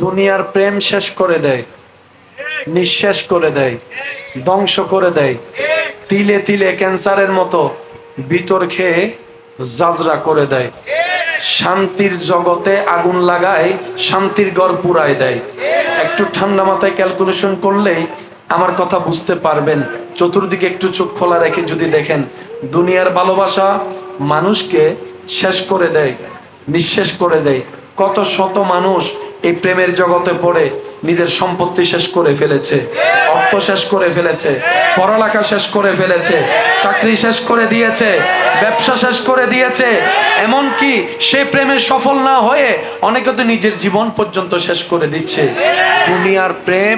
দুনিয়ার প্রেম শেষ করে দেয় নিঃশেষ করে দেয়, ধ্বংস করে দেয়, তিলে তিলে ক্যান্সারের মতো ভিতর খেয়ে জাজরা করে দেয়। শান্তির জগতে আগুন লাগায়, শান্তির গড় পুরায় দেয়। একটু ঠান্ডা মাথায় ক্যালকুলেশন করলেই আমার কথা বুঝতে পারবেন। চতুর্দিকে একটু চোখ খোলা রেখে যদি দেখেন, দুনিয়ার ভালোবাসা মানুষকে শেষ করে দেয় নিঃশেষ করে দেয়। কত শত মানুষ এই প্রেমের জগতে পড়ে নিজের সম্পত্তি শেষ করে ফেলেছে। অর্থ শেষ করে ফেলেছে। পড়ালেখা শেষ করে ফেলেছে। চাকরি শেষ করে দিয়েছে। ব্যবসা শেষ করে দিয়েছে। এমন কি সে প্রেমে সফল না হয়ে অনেকে তো নিজের জীবন পর্যন্ত শেষ করে দিচ্ছে। দুনিয়ার প্রেম,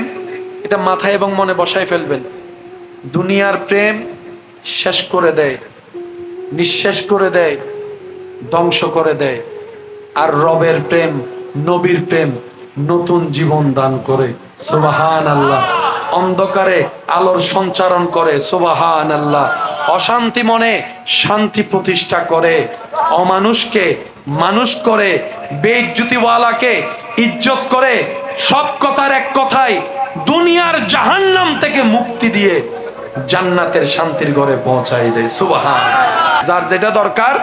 এটা মাথায় এবং মনে বসায় ফেলবেন। দুনিয়ার প্রেম শেষ করে দেয়, নিঃশেষ করে দেয়, ধ্বংস করে দেয়। আর রবের প্রেম নবীর প্রেম নতুন জীবন দান করে সুবাহান আল্লাহ অন্ধকারে আলোর সঞ্চারণ করে সুবাহান আল্লাহ অশান্তি মনে শান্তি প্রতিষ্ঠা করে, অমানুষকে মানুষ করে বেজ্জুতিওয়ালাকে ইজ্জত করে, সব কথার এক কথায় দুনিয়ার জাহান্নাম থেকে মুক্তি দিয়ে জান্নাতের শান্তির ঘরে পৌঁছাই দেয় সুবাহান যার যেটা দরকার,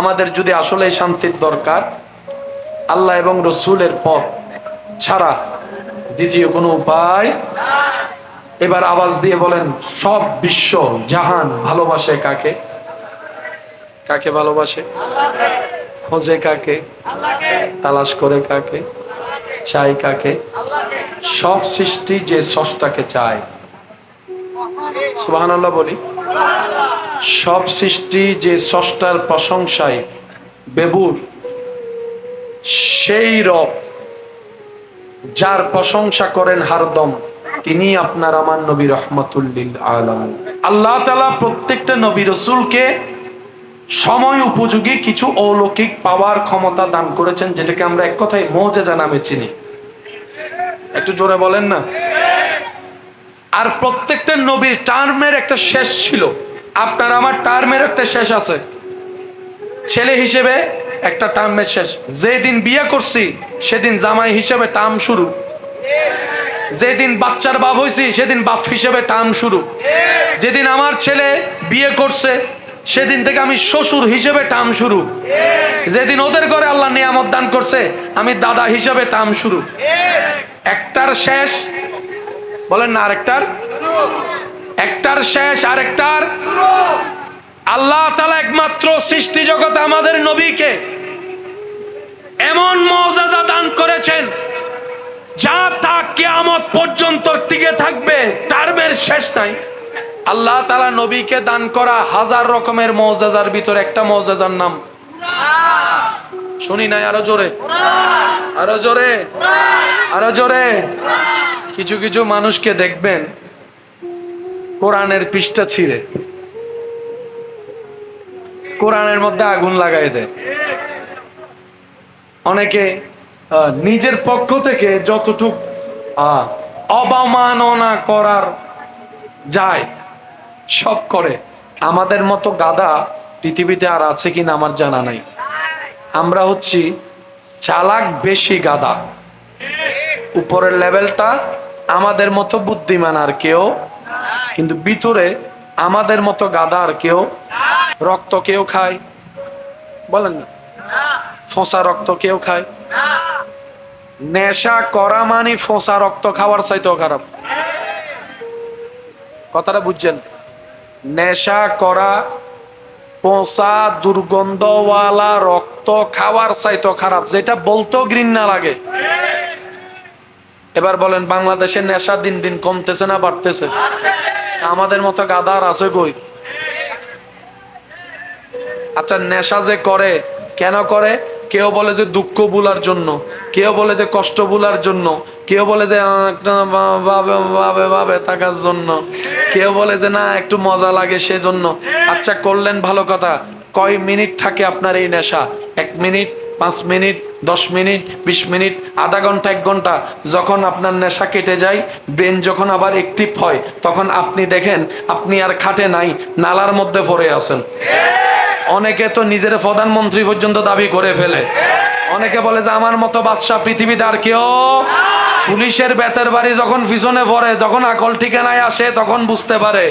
আমাদের যদি আসলে শান্তির দরকার আল্লাহ এবং রসুলের পথ ছাড়া দ্বিতীয় কোনো উপায়? এবার আওয়াজ দিয়ে বলেন, সব বিশ্ব জাহান ভালোবাসে কাকে? কাকে ভালোবাসে? খোঁজে কাকে? তালাশ করে কাকে? চাই কাকে? সব সৃষ্টি যে সষ্টাকে চায়। আল্লাহ বলি। সব সৃষ্টি যে স্রষ্টার প্রশংসায় বেবুর সেই রব যার প্রশংসা করেন হারদম, তিনি আপনার আমার নবী রহমতুল্লিল আলম আল্লাহ তালা প্রত্যেকটা নবী রসুলকে সময় উপযোগী কিছু অলৌকিক পাওয়ার ক্ষমতা দান করেছেন, যেটাকে আমরা এক কথায় মৌজেজা নামে চিনি। একটু জোরে বলেন না? আর প্রত্যেকটা নবীর টার্মের একটা শেষ ছিল। আপনার আমার টার্মের একটা শেষ আছে। ছেলে হিসেবে একটা টার্মের শেষ। যেদিন বিয়ে করছি, সেদিন জামাই হিসেবে টার্ম শুরু। যেদিন বাচ্চার বাপ হয়েছি সেদিন বাপ হিসেবে টার্ম শুরু। যেদিন আমার ছেলে বিয়ে করছে, সেদিন থেকে আমি শ্বশুর হিসেবে টার্ম শুরু। যেদিন ওদের ঘরে আল্লাহ নিয়ামত দান করছে, আমি দাদা হিসেবে টার্ম শুরু। একটার শেষ, বলেন না আরেকটার? একটার শেষ, আরেকটার? আল্লাহ তালা একমাত্র সৃষ্টি জগতে আমাদের নবীকে এমন মর্যাদা দান করেছেন, যা তা কেয়ামত পর্যন্ত টিকে থাকবে টার্মের শেষ নাই। আল্লাহ তালা নবীকে দান করা হাজার রকমের মৌজাজার ভিতর একটা মৌজাজার নাম। শুনি নাই আরও জোরে। আরও জোরে। আরও জোরে। কিছু কিছু মানুষকে দেখবেন, কোরআনের পৃষ্ঠা ছিঁড়ে। কোরআনের মধ্যে আগুন লাগাই দেয়। অনেকে নিজের পক্ষ থেকে যতটুক অবমাননা করার যায়, সব করে। আমাদের মতো গাদা পৃথিবীতে আর আছে কিনা আমার জানা নাই। আমরা হচ্ছি চালাক বেশি গাদা উপরের লেভেলটা আমাদের মতো বুদ্ধিমান আর কেউ, কিন্তু ভিতরে আমাদের মতো গাদা আর কেউ রক্ত কেউ খায়? বলেন না। ফোসা রক্ত কেউ খায়? নেশা করা মানে ফোসা রক্ত খাওয়ার চাইতেও খারাপ। কথাটা বুঝছেন? নেশা করা পোষা দুর্গন্ধওয়ালা রক্ত খাওয়ার চাইতো খারাপ। যেটা বলতেও ঘৃণা লাগে। এবার বলেন বাংলাদেশে নেশা দিন দিন কমতেছে না বাড়তেছে? আমাদের মতো গাদার আছে কই? আচ্ছা নেশা যে করে, কেন করে? কেউ বলে যে দুঃখ বুলার জন্য, কেউ বলে যে কষ্ট বুলার জন্য, কেউ বলে যে ভাবে ভাবে থাকার জন্য, কেউ বলে যে না, একটু মজা লাগে সেজন্য। আচ্ছা করলেন ভালো কথা। কয় মিনিট থাকে আপনার এই নেশা? এক মিনিট, পাঁচ মিনিট, দশ মিনিট, বিশ মিনিট, আধা ঘণ্টা, এক ঘণ্টা, যখন আপনার নেশা কেটে যায়, ব্রেন যখন আবার অ্যাক্টিভ হয়, তখন আপনি দেখেন, আপনি আর খাটে নাই, নালার মধ্যে পড়ে আছেন। অনেকে তো নিজের প্রধানমন্ত্রী পর্যন্ত দাবি করে ফেলে। অনেকে বলে যে আমার মতো বাদশা পৃথিবীতে আর কেউ পুলিশের বেতের বাড়ি যখন পিছনে পড়ে, তখন আকল ঠিকানায় আসে, তখন বুঝতে পারে।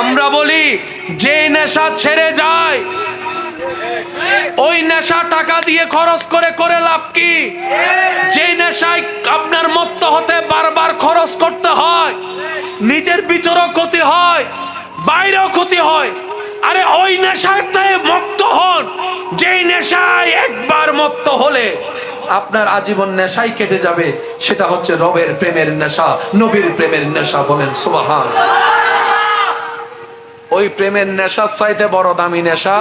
আমরা বলি যে নেশা ছেড়ে যায়, ওই নেশা টাকা দিয়ে খরচ করে করে লাভ কি? যে নেশায় আপনার মত্ত হতে বারবার খরচ করতে হয়, নিজের ভিতরও ক্ষতি হয় বাইরেও ক্ষতি হয়। আরে ওই নেশাতে মত্ত হন। যেই নেশায় একবার মত্ত হলে আপনার আজীবন নেশাই কেটে যাবে। সেটা হচ্ছে রবের প্রেমের নেশা, নবীর প্রেমের নেশা বলেন, সুবাহান। ওই প্রেমের নেশার চাইতে বড় দামি নেশা?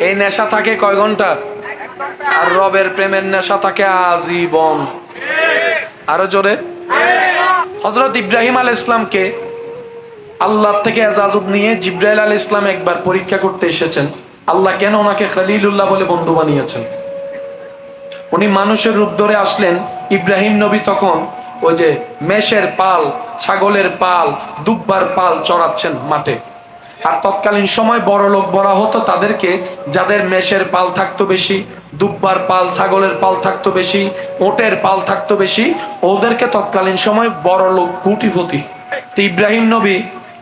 এই নেশা থাকে কয় ঘণ্টা? আর রবের প্রেমের নেশা থাকে আজীবন। আরও জোরে? হজরত ইব্রাহিম আল ইসলামকে আল্লাহ থেকে এজাজত নিয়ে জিব্রাইল আল ইসলাম একবার পরীক্ষা করতে এসেছেন। আল্লাহ কেন ওনাকে খালিলুল্লাহ বলে বন্ধু বানিয়েছেন? উনি মানুষের রূপ ধরে আসলেন ইব্রাহিম নবী তখন ওই যে মেষের পাল, ছাগলের পাল, দুব্বার পাল চড়াচ্ছেন মাঠে। আর তৎকালীন সময় বড় লোক বলা হতো তাদেরকে যাদের মেষের পাল থাকতো বেশি, দুব্বার পাল, ছাগলের পাল থাকতো বেশি, ওটের পাল থাকতো বেশি, ওদেরকে তৎকালীন সময় বড় লোক কুটিপতি। ইব্রাহিম নবী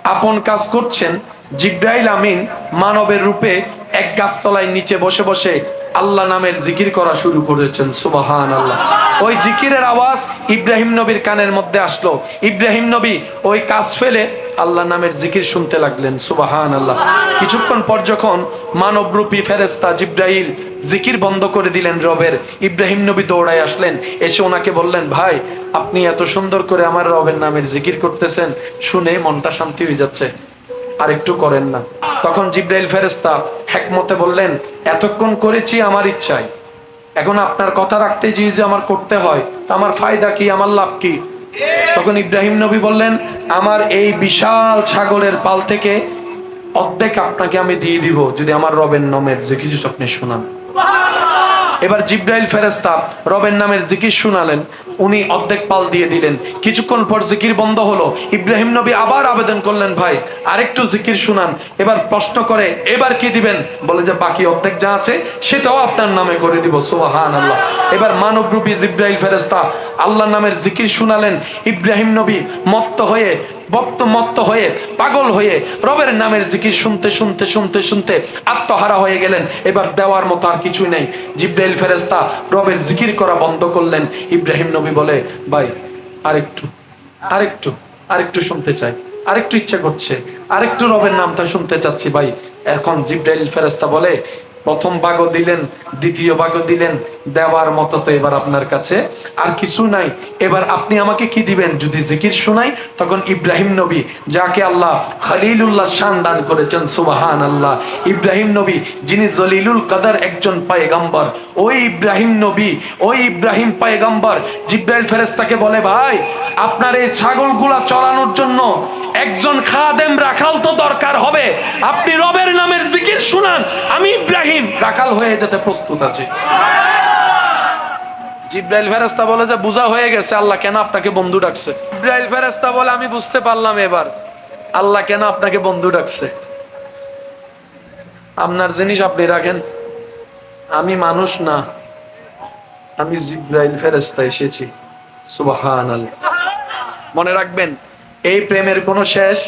আপন কাজ করছেন জিব্রাইল আমিন মানবের রূপে এক গাছতলায় নিচে বসে বসে আল্লাহ নামের জিকির করা শুরু করেছেন সুবাহান আল্লাহ ওই জিকিরের আওয়াজ ইব্রাহিম নবীর কানের মধ্যে আসলো। ইব্রাহিম নবী ওই কাজ ফেলে আল্লাহ নামের জিকির শুনতে লাগলেন সুবাহান আল্লাহ কিছুক্ষণ পর যখন মানবরূপী ফেরেস্তা জিব্রাইল জিকির বন্ধ করে দিলেন রবের, ইব্রাহিম নবী দৌড়ায় আসলেন। এসে ওনাকে বললেন, ভাই, আপনি এত সুন্দর করে আমার রবের নামের জিকির করতেছেন, শুনে মনটা শান্তি হয়ে যাচ্ছে। আর একটু করেন না। তখন জিব্রাইল ফেরেস্তা হেকমতে বললেন, এতক্ষণ করেছি আমার ইচ্ছায়। এখন আপনার কথা রাখতে যদি আমার করতে হয়, তা আমার ফায়দা কি, আমার লাভ কি? তখন ইব্রাহিম নবী বললেন, আমার এই বিশাল ছাগলের পাল থেকে অর্ধেক আপনাকে আমি দিয়ে দিব, যদি আমার রবের নামের যে কিছু আপনি শোনান। এবার জিব্রাইল ফেরেস্তা রবের নামের জিকির শুনালেন। উনি অর্ধেক পাল দিয়ে দিলেন। কিছুক্ষণ পর জিকির বন্ধ হলো। ইব্রাহিম নবী আবার আবেদন করলেন, ভাই, আরেকটু জিকির শুনান। এবার প্রশ্ন করে, এবার কি দিবেন? বলে যে, বাকি অর্ধেক যা আছে, সেটাও আপনার নামে করে দিব। সুবহান আল্লাহ এবার মানব রূপী জিব্রাইল ফেরেস্তা আল্লাহর নামের জিকির শুনালেন। ইব্রাহিম নবী মত্ত হয়ে বক্ত মত্ত হয়ে, পাগল হয়ে রবের নামের জিকির শুনতে শুনতে শুনতে শুনতে আত্মহারা হয়ে গেলেন। এবার দেওয়ার মতো আর কিছুই নেই। জিব্রাইল ফেরেস্তা রবের জিকির করা বন্ধ করলেন। ইব্রাহিম নবী বলে, ভাই, আরেকটু আরেকটু আরেকটু শুনতে চাই। আরেকটু ইচ্ছে করছে। আরেকটু রবের নামটা শুনতে চাচ্ছি, ভাই। এখন জিব্রাইল ফেরেস্তা বলে, প্রথম বাগও দিলেন, দ্বিতীয় বাগও দিলেন দেওয়ার মতো তো এবার আপনার কাছে আর কিছু নাই। এবার আপনি আমাকে কি দিবেন? যদি জিকির শোনাই, তখন ইব্রাহিম নবী, যাকে আল্লাহ খালিলুল্লাহ শান দান করেছেন সুবাহান আল্লাহ ইব্রাহিম নবী, যিনি জলিলুল কাদার একজন পায়গাম্বর, ওই ইব্রাহিম নবী, ওই ইব্রাহিম পায়গাম্বর, জিব্রাইল ফেরেস্তাকে বলে, ভাই, আপনার এই ছাগলগুলা চড়ানোর জন্য একজন খাদেম রাখাল তো দরকার হবে। আপনি রবের নামের জিকির শুনান, আমি ইব্রাহিম। রাখাল হয়ে যেতে প্রস্তুত আছি। জিব্রাইল ফেরেস্তা বলে যে বুঝা হয়ে গেছে, আল্লাহ কেন আপনাকে বন্ধু ডাকছে? জিব্রাইল ফেরেস্তা বলে, আমি বুঝতে পারলাম এবার, আল্লাহ কেন আপনাকে বন্ধু ডাকছে? আপনার জিনিস আপনি রাখেন, আমি মানুষ না, আমি জিব্রাইল ফেরেস্তা এসেছি। সুবাহান মনে রাখবেন, এই প্রেমের কোনো শেষ?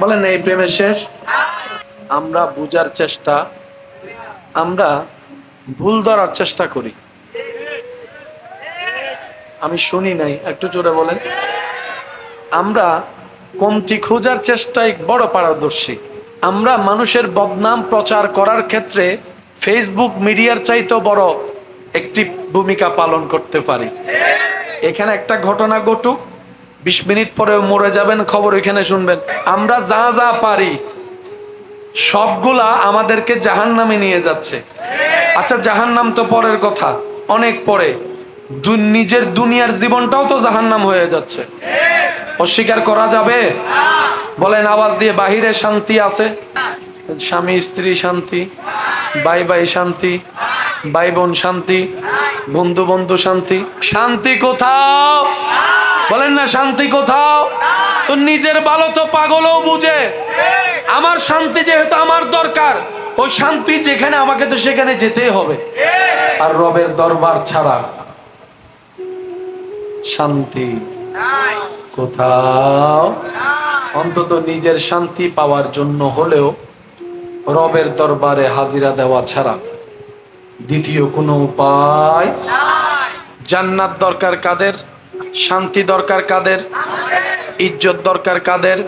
বলেন, এই প্রেমের শেষ? আমরা বুঝার চেষ্টা, আমরা ভুল ধরার চেষ্টা করি। আমি শুনি নাই, একটু জোরে বলেন। আমরা কমতি খোঁজার চেষ্টায় বড় পারদর্শী। আমরা মানুষের বদনাম প্রচার করার ক্ষেত্রে ফেসবুক মিডিয়ার চাইতেও বড় একটি ভূমিকা পালন করতে পারি। এখানে একটা ঘটনা ঘটুক, বিশ মিনিট পরে মরে যাবেন, খবর এখানে শুনবেন। আমরা যা যা পারি, সবগুলা আমাদেরকে জাহান নামে নিয়ে যাচ্ছে। আচ্ছা জাহান নাম তো পরের কথা, অনেক পরে। নিজের দুনিয়ার জীবনটাও তো জাহান্নাম হয়ে যাচ্ছে। অস্বীকার করা যাবে? বলেন, আওয়াজ দিয়ে বাহিরে শান্তি আছে? স্বামী, স্ত্রী শান্তি, ভাই ভাই শান্তি, ভাই বোন শান্তি, বন্ধু বন্ধু শান্তি। শান্তি কোথাও? বলেন না, শান্তি কোথাও? তো নিজের ভালো তো পাগলও বুঝে। আমার শান্তি যেহেতু আমার দরকার, ওই শান্তি যেখানে আমাকে তো সেখানে যেতেই হবে। আর রবের দরবার ছাড়া শান্তি। কোথাও? অন্তত নিজের শান্তি পাওয়ার জন্য হলেও রবের দরবারে হাজিরা দেওয়া ছাড়া দ্বিতীয় কোনো উপায়? জান্নাত দরকার কাদের? শান্তি দরকার কাদের? ইজ্জত দরকার কাদের?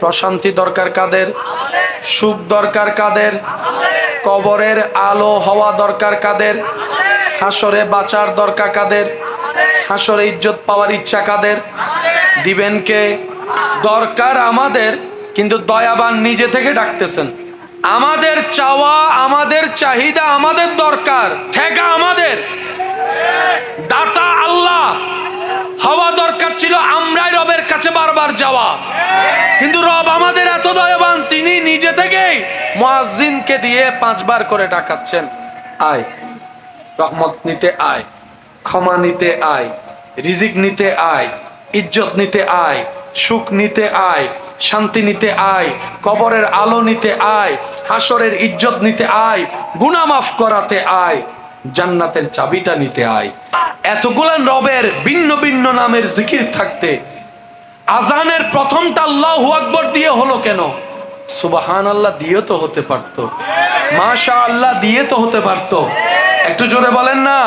প্রশান্তি দরকার কাদের? সুখ দরকার কাদের? কবরের আলো হওয়া দরকার কাদের? হাসরে বাঁচার দরকার কাদের? হাসরে ইজ্জত পাওয়ার ইচ্ছা কাদের? দিবেন কে? দরকার আমাদের, কিন্তু দয়াবান নিজে থেকে ডাকতেছেন। আমাদের চাওয়া, আমাদের চাহিদা, আমাদের দরকার, ঠেকা আমাদের। দাতা আল্লাহ, হওয়া দরকার ছিল আমরাই রবের কাছে বারবার যাওয়া। কিন্তু রব আমাদের এত দয়াবান, তিনি নিজে থেকেই মুয়াজ্জিনকে দিয়ে পাঁচবার করে ডাকাচ্ছেন। আয়, রহমত নিতে আয়। ক্ষমা নিতে আয়, রিজিক নিতে আয়, ইজ্জত নিতে আয়, সুখ নিতে আয়, শান্তি নিতে আয়, কবরের আলো নিতে আয়, হাসরের ইজ্জত নিতে আয়, গুনাহ মাফ করাতে আয়, জান্নাতের চাবিটা নিতে আয়। এতগুলান রবের ভিন্ন ভিন্ন নামের জিকির থাকতে, আজানের প্রথমটা আল্লাহ আকবর দিয়ে হলো কেন? সুবাহান আল্লাহ দিয়ে তো হতে পারতো। মাশা আল্লাহ দিয়ে তো হতে পারতো। একটু জোরে বলেন না।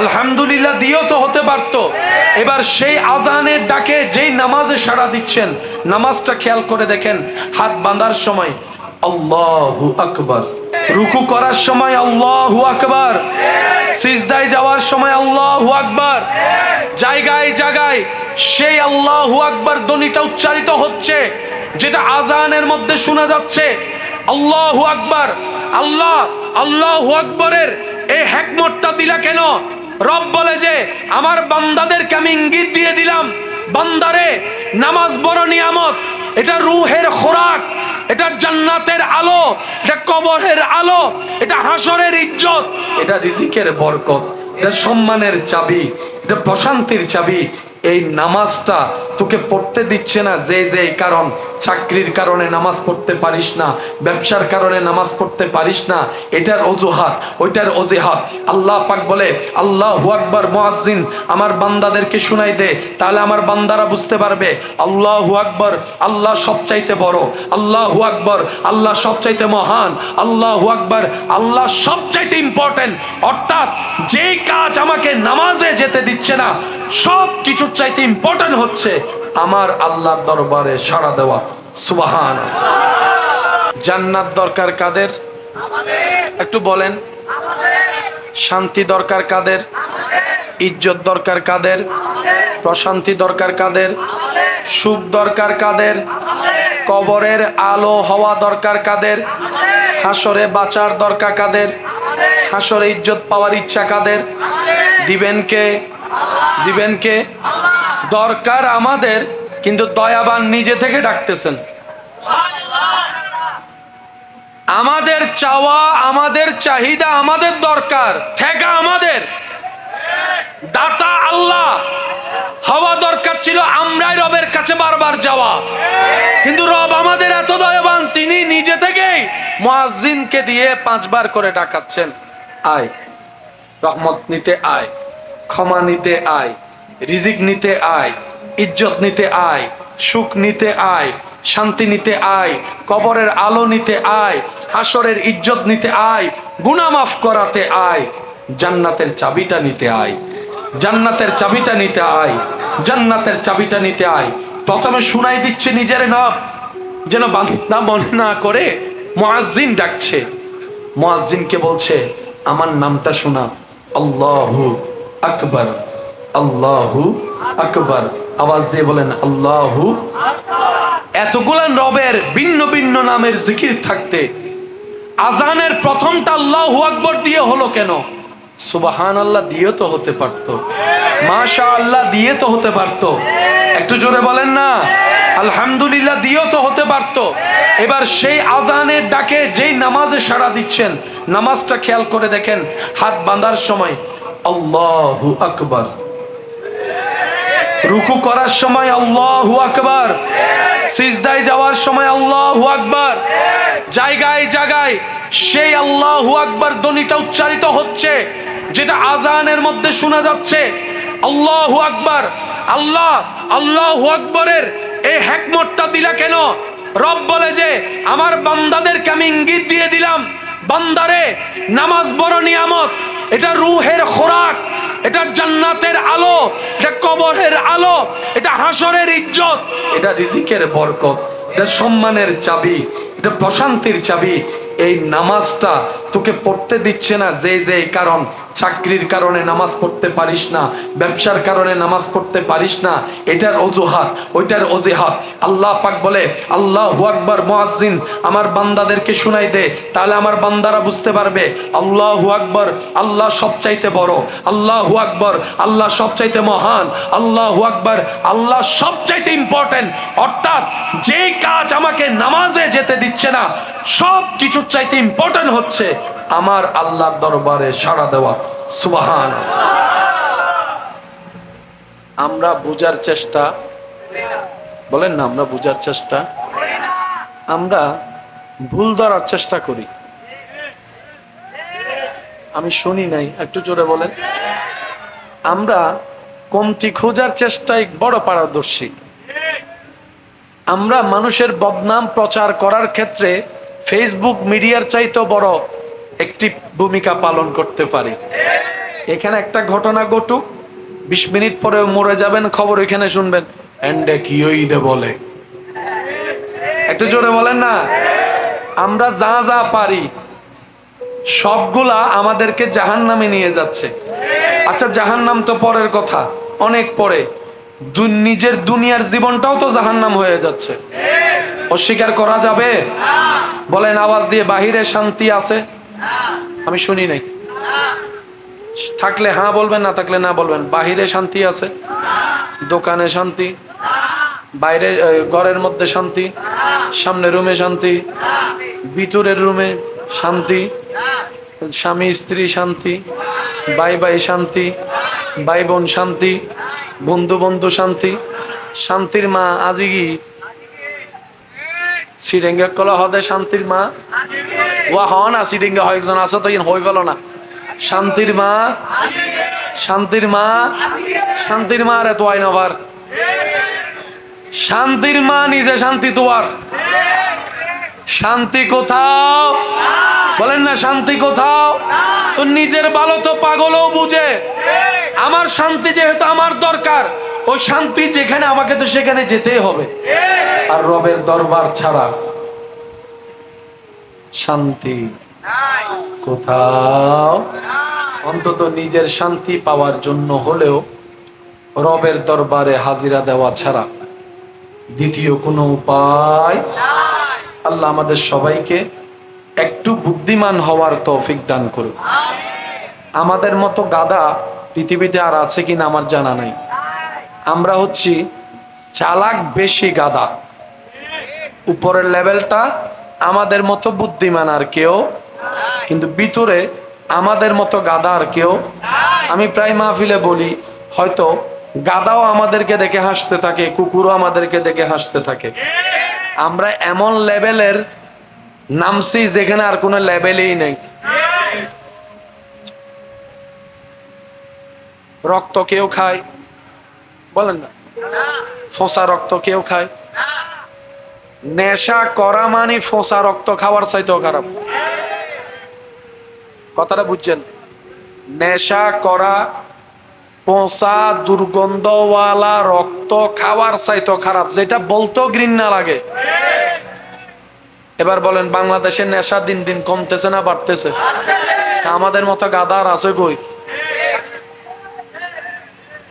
আলহামদুলিল্লাহ দিয়েও তো হতে পারতো। এবার সেই আজানের ডাকে যেই নামাজে সাড়া দিচ্ছেন, নামাজটা খেয়াল করে দেখেন, হাত বাঁধার সময় আল্লাহু আকবার। রুকু করার সময় আল্লাহু আকবার। সিজদায় যাওয়ার সময় আল্লাহু আকবার। জায়গায় জায়গায় সেই আল্লাহু আকবার ধ্বনিটা উচ্চারিত হচ্ছে, যেটা আজানের মধ্যে শোনা যাচ্ছে। আল্লাহু আকবার। আল্লাহ, আল্লাহু আকবরের এই হ্যাকমতটা দিলা কেন? রব বলে যে, আমার বান্দাদেরকে আমি ইঙ্গিত দিয়ে দিলাম, বান্দারে, নামাজ বড় নিয়ামত। এটা রুহের খোরাক, এটা জান্নাতের আলো, এটা কবরের আলো, এটা হাসরের ইজ্জত, এটা রিজিকের বরকত, এটা সম্মানের চাবি, এটা প্রশান্তির চাবি। এই নামাজটা তোকে পড়তে দিচ্ছে না, যে যে কারণ। চাকরির কারণে নামাজ পড়তে পারিস না, ব্যবসার কারণে নামাজ পড়তে পারিস না, এটার অজুহাত, ওইটার অজুহাত। আল্লাহ পাক বলে, আল্লাহ আকবর মুয়াজ্জিন, আমার বান্দাদেরকে শুনাই দে, তাহলে আমার বান্দারা বুঝতে পারবে, আল্লাহ আকবর, আল্লাহ সবচাইতে বড়, আল্লাহ আকবর, আল্লাহ সবচাইতে মহান, আল্লাহ আকবর, আল্লাহ সবচাইতে ইম্পর্টেন্ট অর্থাৎ যেই কাজ আমাকে নামাজে যেতে দিচ্ছে না সব কিছুর চাইতে ইম্পর্টেন্ট হচ্ছে আমার আল্লাহর দরবারে সাড়া দেওয়া। সুবাহান। জান্নাত দরকার কাদের? একটু বলেন। শান্তি দরকার কাদের? ইজ্জত দরকার কাদের? প্রশান্তি দরকার কাদের? সুখ দরকার কাদের? কবরের আলো, হওয়া দরকার কাদের? হাসরে বাঁচার দরকার কাদের? হাসরে ইজ্জত পাওয়ার ইচ্ছা কাদের? দিবেন কে? দিবেন কে? দরকার আমাদের, কিন্তু দয়াবান নিজে থেকে ডাকতেছেন। আমাদের চাওয়া, আমাদের চাহিদা, আমাদের দরকার, ঠেকা আমাদের। দাতা আল্লাহ, হওয়া দরকার ছিল আমরাই রবের কাছে বারবার যাওয়া। কিন্তু রব আমাদের এত দয়াবান, তিনি নিজে থেকেই মুয়াজ্জিনকে দিয়ে পাঁচবার করে ডাকাচ্ছেন। আয়, রহমত নিতে আয়, ক্ষমা নিতে আয়। রিজিক নিতে আয়, ইজ্জত নিতে আয়, সুখ নিতে আয়, শান্তি নিতে আয়, কবরের আলো নিতে আয়, হাসরের ইজ্জত নিতে আয়, গুনাহ মাফ করাতে আয়, জান্নাতের চাবিটা নিতে আয়, জান্নাতের চাবিটা নিতে আয়, জান্নাতের চাবিটা নিতে আয়। প্রথমে শুনাই দিচ্ছে নিজের নাম, যেন বান্দা মনে না করে মুয়াজ্জিন ডাকছে। মুয়াজ্জিনকে বলছে, আমার নামটা শোনা, আল্লাহ আকবার। আল্লাহু আকবার। আওয়াজ দিয়ে বলেন, আল্লাহু এতগুলান রবের ভিন্ন ভিন্ন নামের জিকির থাকতে, আজানের প্রথমটা আল্লাহু আকবর দিয়ে হলো কেন? সুবাহান আল্লাহ দিয়ে তো হতে পারতো। মাশা আল্লাহ দিয়ে তো হতে পারতো। একটু জোরে বলেন না। আলহামদুলিল্লাহ দিয়েও তো হতে পারতো। এবার সেই আজানের ডাকে যেই নামাজে সাড়া দিচ্ছেন, নামাজটা খেয়াল করে দেখেন, হাত বাঁধার সময় আল্লাহু আকবার। রুকু করার সময় আল্লাহ আকবার। সিজদায় যাওয়ার সময় আল্লাহ আকবার। জায়গায় জায়গায় সেই আল্লাহু আকবার ধ্বনিটা উচ্চারিত হচ্ছে, যেটা আজানের মধ্যে শোনা যাচ্ছে। আল্লাহু আকবার, আল্লাহ আল্লাহ আকবরের এই হ্যাকমতটা দিলা কেন? রব বলে যে, আমার বান্দাদেরকে আমি ইঙ্গিত দিয়ে দিলাম, বান্দারে, নামাজ বড় নিয়ামত, এটা রুহের খোরাক। এটা জান্নাতের আলো, এটা কবরের আলো, এটা হাসরের ইজ্জত, এটা রিজিকের বরকত, এটা সম্মানের চাবি, এটা প্রশান্তির চাবি, এই নামাজটা তোকে পড়তে দিচ্ছে না যে যে কারণ। চাকরির কারণে নামাজ পড়তে পারিস না, ব্যবসার কারণে নামাজ পড়তে পারিস না, এটার অজুহাত, ওইটার অজুহাত। আল্লাহ পাক বলে, আল্লাহ আকবর, মুয়াজ্জিন, আমার বান্দাদেরকে শুনাই দে, তাহলে আমার বান্দারা বুঝতে পারবে, আল্লাহ আকবর, আল্লাহ সবচাইতে বড়, আল্লাহ আকবর, আল্লাহ সবচাইতে মহান, আল্লাহ আকবর, আল্লাহ সবচাইতে ইম্পর্টেন্ট অর্থাৎ যে কাজ আমাকে নামাজে যেতে দিচ্ছে না সব কিছুর চাইতে ইম্পর্টেন্ট হচ্ছে। আমার আল্লাহর দরবারে সাড়া দেওয়া। সুবাহান আমরা বুঝার চেষ্টা, বলেন না, আমরা বুঝার চেষ্টা? আমরা ভুল ধরার চেষ্টা করি। আমি শুনি নাই, একটু জোরে বলেন। আমরা কমতি খোঁজার চেষ্টায় বড় পারদর্শী। আমরা মানুষের বদনাম প্রচার করার ক্ষেত্রে ফেসবুক মিডিয়ার চাইতে বড় একটি ভূমিকা পালন করতে পারি। এখানে একটা ঘটনা ঘটুক, বিশ মিনিট পরে মরে যাবেন, খবর এখানে শুনবেন। বলে? একটু জোরে বলেন না? আমরা যা যা পারি, সবগুলা আমাদেরকে জাহান নামে নিয়ে যাচ্ছে। আচ্ছা জাহান নাম তো পরের কথা, অনেক পরে। নিজের দুনিয়ার জীবনটাও তো জাহান নাম হয়ে যাচ্ছে। অস্বীকার করা যাবে? বলেন, আওয়াজ দিয়ে বাহিরে শান্তি আছে? আমি শুনি নাই। থাকলে হ্যাঁ বলবেন, না থাকলে না বলবেন। বাহিরে শান্তি আছে, দোকানে শান্তি, বাইরে ঘরের মধ্যে শান্তি, সামনে রুমে শান্তি, ভিতরের রুমে শান্তি, স্বামী, স্ত্রী শান্তি বাই বাই শান্তি, ভাই, বোন শান্তি, বন্ধু বন্ধু শান্তি, শান্তির মা আজিগি সিডেঙ্গে কলা হদে শান্তির মা? শান্তির মা নিজে শান্তি তোয়ার। শান্তি কোথাও? বলেন না শান্তি কোথাও? তো নিজের ভালো তো পাগলও বুঝে। আমার শান্তি যেহেতু আমার দরকার, ওই শান্তি যেখানে আমাকে তো সেখানে যেতেই হবে। আর রবের দরবার ছাড়া শান্তি। কোথাও অন্তত নিজের শান্তি পাওয়ার জন্য হলেও রবের দরবারে হাজিরা দেওয়া ছাড়া দ্বিতীয় কোনো উপায় আল্লাহ আমাদের সবাইকে একটু বুদ্ধিমান হওয়ার তৌফিক দান করুন আমাদের মতো গাদা পৃথিবীতে আর আছে কিনা আমার জানা নাই। আমরা হচ্ছি চালাক বেশি গাদা উপরের লেভেলটা আমাদের মতো বুদ্ধিমান আর কেউ? কিন্তু ভিতরে আমাদের মতো গাদা আর কেউ? আমি প্রায় মাহফিলে বলি, হয়তো গাদাও আমাদেরকে দেখে হাসতে থাকে, কুকুরও আমাদেরকে দেখে হাসতে থাকে। আমরা এমন লেভেলের নামছি যেখানে আর কোনো লেভেলেই নেই। রক্ত কেউ খায়? বলেন না। ফোসা রক্ত কেউ খায়? নেশা করা মানে ফোসা, রক্ত খাওয়ার চাইতেও খারাপ। কথাটা বুঝছেন? নেশা করা পচা দুর্গন্ধওয়ালা, রক্ত খাওয়ার চাইতেও খারাপ। যেটা বলতেও ঘৃণা লাগে। এবার বলেন, বাংলাদেশের নেশা দিন দিন কমতেছে না বাড়তেছে? আমাদের মতো গাদার আছে কই?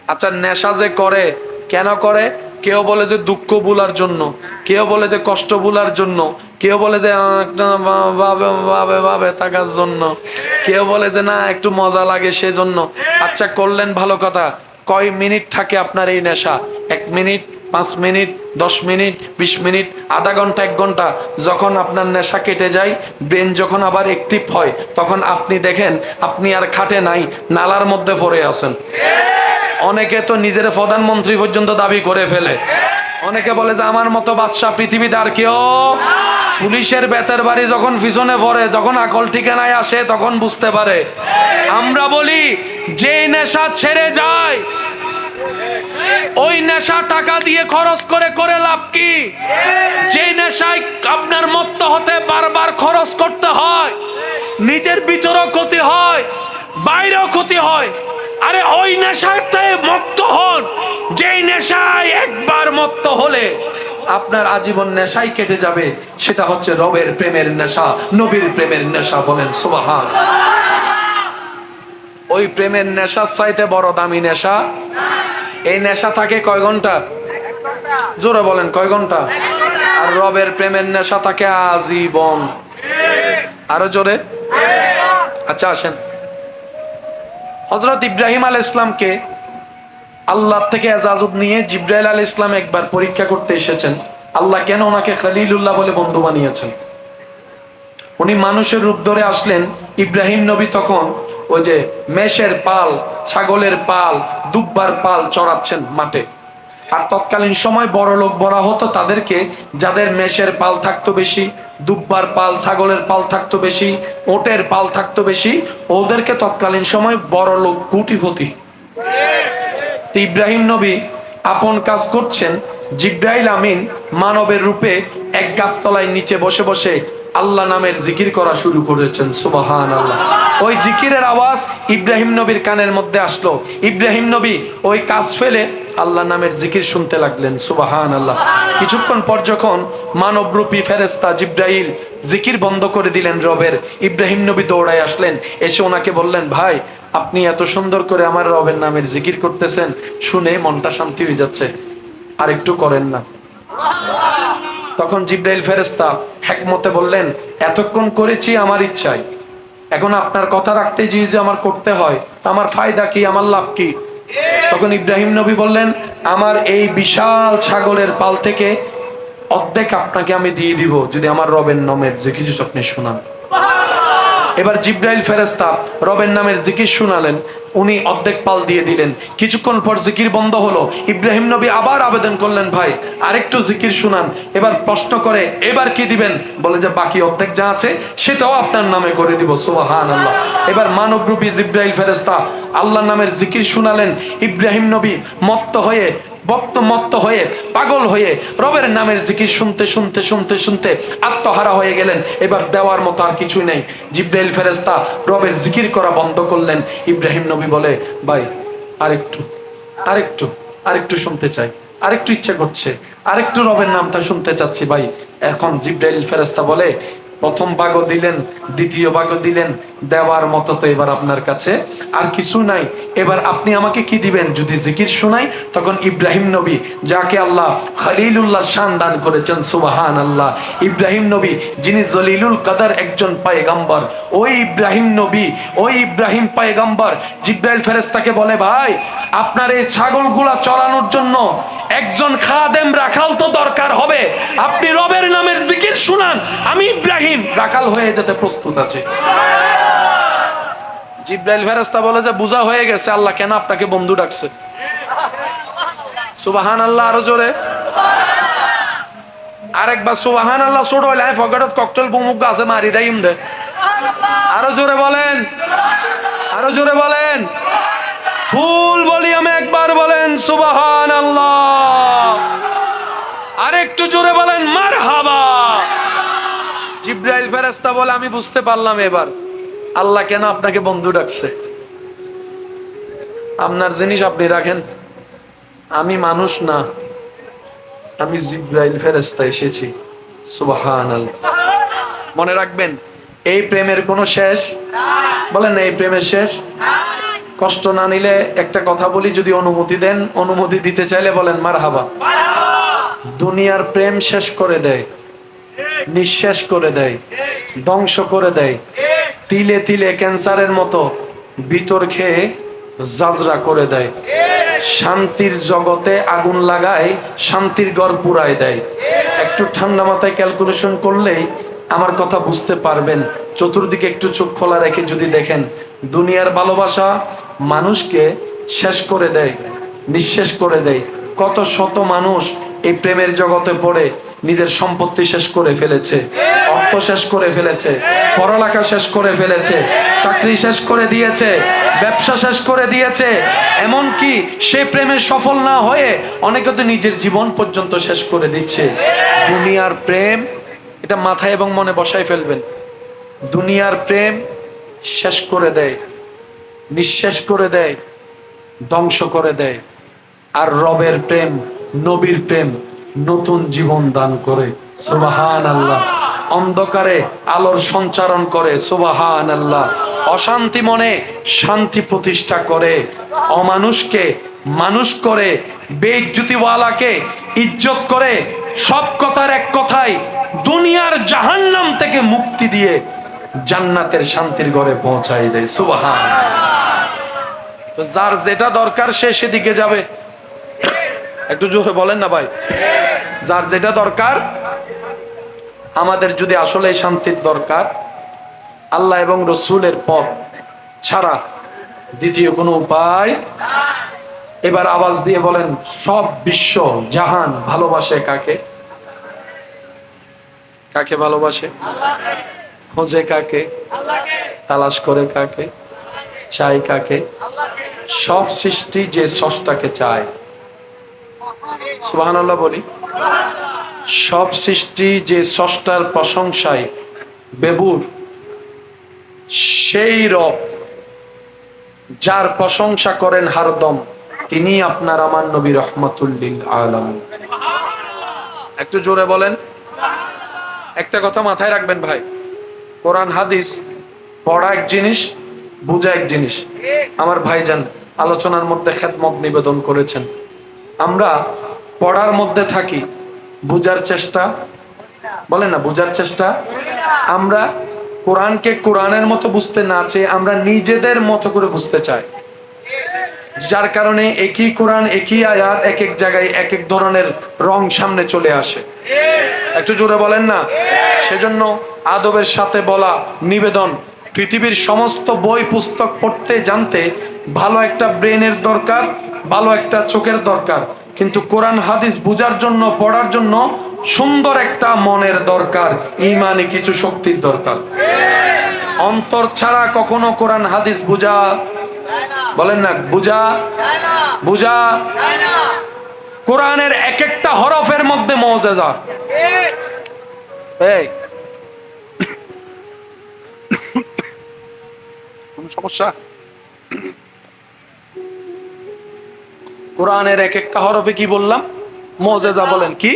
আচ্ছা নেশা যে করে, কেন করে? কেউ বলে যে দুঃখ বুলার জন্য, কেউ বলে যে কষ্ট বুলার জন্য, কেউ বলে যে ভাবে ভাবে ভাবে থাকার জন্য। কেউ বলে যে, না, একটু মজা লাগে সেজন্য। আচ্ছা করলেন ভালো কথা। কয় মিনিট থাকে আপনার এই নেশা? এক মিনিট, পাঁচ মিনিট, দশ মিনিট, বিশ মিনিট, আধা ঘণ্টা, এক ঘণ্টা? যখন আপনার নেশা কেটে যায়, ব্রেন যখন আবার অ্যাক্টিভ হয়, তখন আপনি দেখেন, আপনি আর খাটে নাই, নালার মধ্যে পড়ে আছেন। অনেকে তো নিজের প্রধানমন্ত্রী পর্যন্ত দাবি করে ফেলে। অনেকে বলে যে আমার মতো বাদশাহ পৃথিবীতে আর কেউ পুলিশের বেতের বাড়ি যখন পিছনে পড়ে, তখন আকল ঠিকানায় আসে, তখন বুঝতে পারে। আমরা বলি যে নেশা ছেড়ে যায়, ওই নেশা টাকা দিয়ে খরচ করে করে লাভ কি? যে নেশায় আপনার মত্ত হতে বারবার খরচ করতে হয়, নিজের ভিতরেও ক্ষতি হয় বাইরেও ক্ষতি হয়। আরে ওই নেশাতে মত্ত হন। যেই নেশায় একবার মত্ত হলে আপনার আজীবন নেশাই কেটে যাবে। সেটা হচ্ছে রবের প্রেমের নেশা, নবীর প্রেমের নেশা বলেন, সুবাহান। ওই প্রেমের নেশার চাইতে বড় দামি নেশা? এই নেশা থাকে কয় ঘণ্টা? জোরে বলেন, কয় ঘণ্টা? আর রবের প্রেমের নেশা থাকে আজীবন। আরও জোরে? আচ্ছা আসেন। হজরত ইব্রাহিম আল ইসলামকে আল্লাহ থেকে এজাজত নিয়ে জিব্রাইল আল ইসলাম একবার পরীক্ষা করতে এসেছেন। আল্লাহ কেন ওনাকে খালিলুল্লাহ বলে বন্ধু বানিয়েছেন? উনি মানুষের রূপ ধরে আসলেন ইব্রাহিম নবী তখন ওই যে মেষের পাল, ছাগলের পাল, দুব্বার পাল চড়াচ্ছেন মাঠে। আর তৎকালীন সময় বড় লোক বলা হতো তাদেরকে, যাদের মেষের পাল থাকতো বেশি, দুব্বার পাল, ছাগলের পাল থাকতো বেশি, ওটের পাল থাকতো বেশি, ওদেরকে তৎকালীন সময় বড় লোক কুটিপতি। ইব্রাহিম নবী আপন কাজ করছেন। জিব্রাইল আমিন মানবের রূপে এক গাছতলায় নিচে বসে বসে আল্লাহ নামের জিকির করা শুরু করেছেন। সুবাহান আল্লাহ ওই জিকিরের আওয়াজ ইব্রাহিম নবীর কানের মধ্যে আসলো। ইব্রাহিম নবী ওই কাজ ফেলে আল্লাহ নামের জিকির শুনতে লাগলেন। সুবাহান আল্লাহ কিছুক্ষণ পর যখন মানবরূপী ফেরেস্তা জিব্রাইল জিকির বন্ধ করে দিলেন রবের, ইব্রাহিম নবী দৌড়ায় আসলেন। এসে ওনাকে বললেন, ভাই আপনি এত সুন্দর করে আমার রবের নামের জিকির করতেছেন, শুনে মনটা শান্তি হয়ে যাচ্ছে। আর একটু করেন না। তখন জিব্রাইল ফেরেস্তা হেকমতে বললেন, এতক্ষণ করেছি আমার ইচ্ছায়। এখন আপনার কথা রাখতে যদি আমার করতে হয় আমার ফায়দা কি, আমার লাভ কি? তখন ইব্রাহিম নবী বললেন, আমার এই বিশাল ছাগলের পাল থেকে অর্ধেক আপনাকে আমি দিয়ে দিব, যদি আমার রবের নামের যে কিছু আপনি শোনান। এবার জিব্রাইল ফেরেস্তা রবের নামের জিকির শুনালেন। উনি অর্ধেক পাল দিয়ে দিলেন। কিছুক্ষণ পর জিকির বন্ধ হলো। ইব্রাহিম নবী আবার আবেদন করলেন, ভাই, আরেকটু জিকির শুনান। এবার প্রশ্ন করে, এবার কি দিবেন? বলে যে, বাকি অর্ধেক যা আছে, সেটাও আপনার নামে করে দিব। সোহান আল্লাহ এবার মানবরূপী জিব্রাইল ফেরেস্তা আল্লাহর নামের জিকির শুনালেন। ইব্রাহিম নবী মত্ত হয়ে বক্ত মত্ত হয়ে, পাগল হয়ে রবের নামের জিকির শুনতে শুনতে শুনতে শুনতে আত্মহারা হয়ে গেলেন। এবার দেওয়ার মতো আর কিছুই নেই। জিব্রাইল ফেরেস্তা রবের জিকির করা বন্ধ করলেন। ইব্রাহিম নবী বলে, ভাই, আরেকটু আরেকটু আরেকটু শুনতে চাই। আরেকটু ইচ্ছে করছে। আরেকটু রবের নামটা শুনতে চাচ্ছি, ভাই। এখন জিব্রাইল ফেরেস্তা বলে প্রথম ভাগও দিলেন, দ্বিতীয় ভাগও দিলেন, দেওয়ার মতো তো এবার আপনার কাছে আর কিছু নাই। এবার আপনি আমাকে কি দিবেন? যদি জিকির শোনাই, তখন ইব্রাহিম নবী, যাকে আল্লাহ খালিলুল্লাহ শান দান করেছেন সুবাহান আল্লাহ ইব্রাহিম নবী, যিনি জলিলুল কাদার একজন পায়গাম্বর। ওই ইব্রাহিম নবী, ওই ইব্রাহিম পায়গাম্বর, জিব্রাইল ফেরেস্তাকে বলে, ভাই, আপনার এই ছাগলগুলা চড়ানোর জন্য একজন খাদেম রাখাল তো দরকার হবে। আপনি রবের নামের জিকির শুনান, আমি ইব্রাহিম। রাখাল হয়ে যেতে প্রস্তুত আছে। জিব্রাইল ফেরেস্তা বলে যে, বুঝা হয়ে গেছে, আল্লাহ কেন আপনাকে বন্ধু ডাকছে? সুবাহান আল্লাহ আরও জোরে। আরেকবার সুবাহান আল্লাহ ছোট হইলে আমি ফকেটত ককটেল বুমুক আছে মারি দেয় ইমদে। আরও জোরে বলেন, আরও জোরে বলেন। ফুল বলি আমি একবার বলেন সুবাহান আল্লাহ আরেকটু জোরে বলেন মার হাবা জিব্রাইল ফেরেস্তা বলে, আমি বুঝতে পারলাম এবার। আল্লাহ কেন আপনাকে বন্ধু ডাকছে? আপনার জিনিস আপনি রাখেন। আমি মানুষ না। আমি জিব্রাইল ফেরেস্তা এসেছি। সুবাহান মনে রাখবেন, এই প্রেমের কোনো শেষ? বলেন, এই প্রেমের শেষ? কষ্ট না নিলে একটা কথা বলি, যদি অনুমতি দেন, অনুমতি দিতে চাইলে বলেন মার হাবা দুনিয়ার প্রেম শেষ করে দেয়। নিঃশেষ করে দেয়, ধ্বংস করে দেয়। তিলে তিলে ক্যান্সারের মতো ভিতর খেয়ে জাজরা করে দেয়। শান্তির জগতে আগুন লাগায়, শান্তির গড় পুরায় দেয়। একটু ঠান্ডা মাথায় ক্যালকুলেশন করলেই আমার কথা বুঝতে পারবেন। চতুর্দিকে একটু চোখ খোলা রেখে যদি দেখেন, দুনিয়ার ভালোবাসা মানুষকে শেষ করে দেয়, নিঃশেষ করে দেয়। কত শত মানুষ এই প্রেমের জগতে পড়ে নিজের সম্পত্তি শেষ করে ফেলেছে, অর্থ শেষ করে ফেলেছে, পড়ালেখা শেষ করে ফেলেছে, চাকরি শেষ করে দিয়েছে, ব্যবসা শেষ করে দিয়েছে। এমন কি সে প্রেমে সফল না হয়ে অনেকে তো নিজের জীবন পর্যন্ত শেষ করে দিচ্ছে। দুনিয়ার প্রেম, এটা মাথায় এবং মনে বসাই ফেলবেন, দুনিয়ার প্রেম শেষ করে দেয়, নিঃশেষ করে দেয়, ধ্বংস করে দেয়। আর রবের প্রেম নবীর প্রেম নতুন জীবন দান করে সুবাহান আল্লাহ অন্ধকারে আলোর সঞ্চারণ করে সুবাহান আল্লাহ অশান্তি মনে শান্তি প্রতিষ্ঠা করে, অমানুষকে মানুষ করে বেজ্জুতিওয়ালাকে ইজ্জত করে, সব কথার এক কথায় দুনিয়ার জাহান্নাম থেকে মুক্তি দিয়ে জান্নাতের শান্তির ঘরে পৌঁছাই দেয় সুবাহান যার যেটা দরকার সে সেদিকে যাবে। একটু জোরে বলেন না ভাই। যার যেটা দরকার, আমাদের যদি আসলে শান্তির দরকার, আল্লাহ এবং রসুলের পথ ছাড়া দ্বিতীয় কোনো উপায়? এবার আওয়াজ দিয়ে বলেন, সব বিশ্ব জাহান ভালোবাসে কাকে? কাকে ভালোবাসে? খোঁজে কাকে? তালাশ করে কাকে? চাই কাকে? সব সৃষ্টি যে সষ্টাকে চায় আল্লাহ বলি, সব সৃষ্টি যে স্রষ্টার প্রশংসায় বেবুর, সেই রব যার প্রশংসা করেন হারদম, তিনি আপনার আমার নবী রহমতুল্লিল আলম একটু জোরে বলেন। একটা কথা মাথায় রাখবেন ভাই। কোরআন, হাদিস, পড়া এক জিনিস, বুঝা এক জিনিস। আমার ভাইজান আলোচনার মধ্যে খেদমত নিবেদন করেছেন। আমরা পড়ার মধ্যে থাকি, বুঝার চেষ্টা। বলেন না, বুঝার চেষ্টা? আমরা কোরআনকে কোরআনের মতো বুঝতে না চেয়ে আমরা নিজেদের মতো করে বুঝতে চাই। যার কারণে একই কোরআন, একই আয়াত, এক এক জায়গায় এক এক ধরনের রং সামনে চলে আসে। একটু জোরে বলেন না? সেজন্য আদবের সাথে বলা নিবেদন, পৃথিবীর সমস্ত বই, পুস্তক পড়তে জানতে ভালো একটা ব্রেনের দরকার, ভালো একটা চোখের দরকার। কিন্তু কোরআন হাদিস বুঝার জন্য, পড়ার জন্য সুন্দর একটা মনের দরকার ইমানি কিছু শক্তির দরকার। অন্তর ছাড়া কখনো কোরআন হাদিস বুঝা, বলেন না, বুঝা বুঝা। কোরআনের এক একটা হরফের মধ্যে এই। কোন সমস্যা? কোরআনের এক একটা হরফে কি বললাম? মজেজা বলেন কি?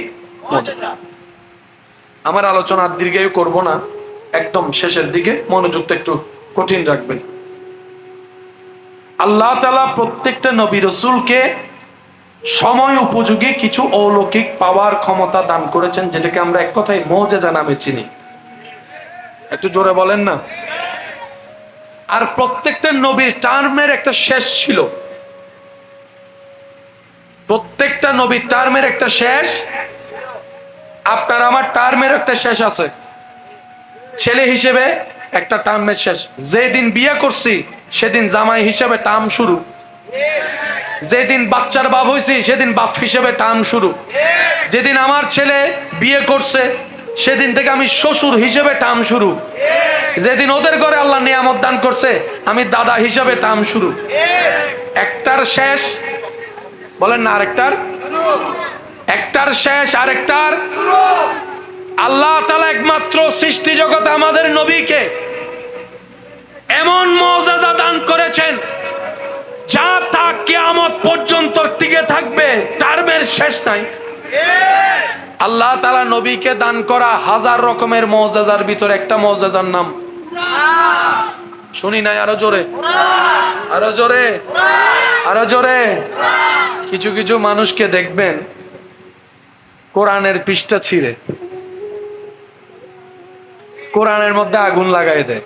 আমার আলোচনার দীর্ঘায়ু করব না। একদম শেষের দিকে মনোযোগটা একটু কঠিন রাখবেন। আল্লাহ তালা প্রত্যেকটা নবী রসুলকে সময় উপযোগী কিছু অলৌকিক পাওয়ার ক্ষমতা দান করেছেন, যেটাকে আমরা এক কথায় মৌজেজা নামে চিনি। একটু জোরে বলেন না। আর প্রত্যেকটা নবীর টার্মের একটা শেষ ছিল। প্রত্যেকটা নবীর টার্মের একটা শেষ। আপনার আমার টার্মের একটা শেষ আছে। ছেলে হিসেবে একটা টার্মের শেষ। যেদিন বিয়ে করছি, সেদিন জামাই হিসেবে টার্ম শুরু। যেদিন বাচ্চার বাপ হয়েছি সেদিন বাপ হিসেবে টার্ম শুরু। যেদিন আমার ছেলে বিয়ে করছে, সেদিন থেকে আমি শ্বশুর হিসেবে টার্ম শুরু। যেদিন ওদের ঘরে আল্লাহ নিয়ামত দান করছে, আমি দাদা হিসেবে টার্ম শুরু। একটার শেষ বলেন না আরেকটার? একটার শেষ, আরেকটার? আল্লাহ তালা একমাত্র সৃষ্টি জগতে আমাদের নবীকে এমন মর্যাদা দান করেছেন, যা তা কেয়ামত পর্যন্ত টিকে থাকবে টার্মের শেষ নাই। আল্লাহ তালা নবীকে দান করা হাজার রকমের মজাজার ভিতরে একটা মজাজার নাম। শুনি নাই আরও জোরে। আরও জোরে। আরও জোরে। কিছু কিছু মানুষকে দেখবেন কোরআনের পৃষ্ঠা ছিঁড়ে। কোরআনের মধ্যে আগুন লাগাই দেয়।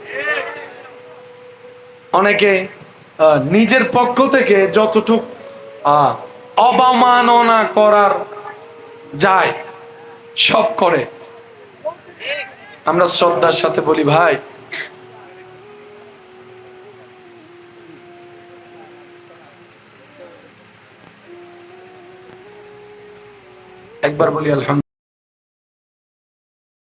অনেকে নিজের পক্ষ থেকে যতটুক অবমাননা করার যায়, সব করে। আমরা শ্রদ্ধার সাথে বলি, ভাই একবার বলি আলহামদুলিল্লাহ।